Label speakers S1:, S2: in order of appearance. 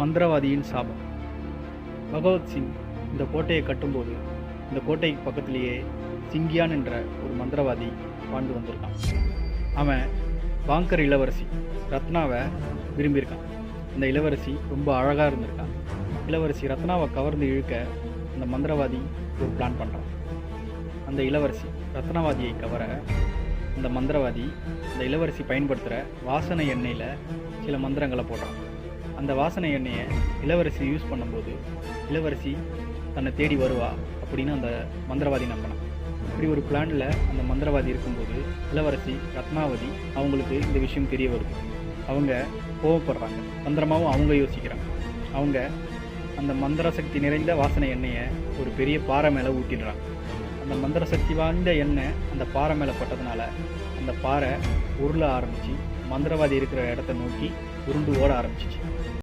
S1: மந்திரவாதியின் சாபம். பகவத்சிங் இந்த கோட்டையை கட்டும்போது இந்த கோட்டைக்கு பக்கத்திலேயே சிங்கியான் என்ற ஒரு மந்திரவாதி வாழ்ந்து வந்திருக்கான். அவன் பாங்கர் இளவரசி ரத்னாவை விரும்பியிருக்கான். இந்த இளவரசி ரொம்ப அழகாக இருந்திருக்கான். இளவரசி ரத்னாவை கவர்ந்து இழுக்க அந்த மந்திரவாதி ஒரு பிளான் பண்ணுறான் அந்த இளவரசி ரத்னவாதியை கவர அந்த மந்திரவாதி அந்த இளவரசி பயன்படுத்துகிற வாசனை எண்ணெயில் சில மந்திரங்களை போடுறான். அந்த வாசனை எண்ணெயை இளவரசி யூஸ் பண்ணும்போது இளவரசி தன்னை தேடி வருவா அப்படின்னு அந்த மந்திரவாதி நம்பினான். இப்படி ஒரு பிளானில் அந்த மந்திரவாதி இருக்கும்போது இளவரசி ரத்னாவதி அவங்களுக்கு இந்த விஷயம் தெரிய வருது. அவங்க கோவப்படுறாங்க. மந்திரமாகவும் அவங்க யோசிக்கிறாங்க. அவங்க அந்த மந்திர சக்தி நிறைந்த வாசனை எண்ணெயை ஒரு பெரிய பாறை மேலே ஊட்டிடுறாங்க அந்த மந்திர சக்தி வாய்ந்த எண்ணெய் அந்த பாறை மேலே பட்டதுனால அந்த பாறை உருள ஆரம்பிச்சு மந்திரவாதி இருக்கிற இடத்த நோக்கி உருண்டு ஓட ஆரம்பிச்சிச்சு.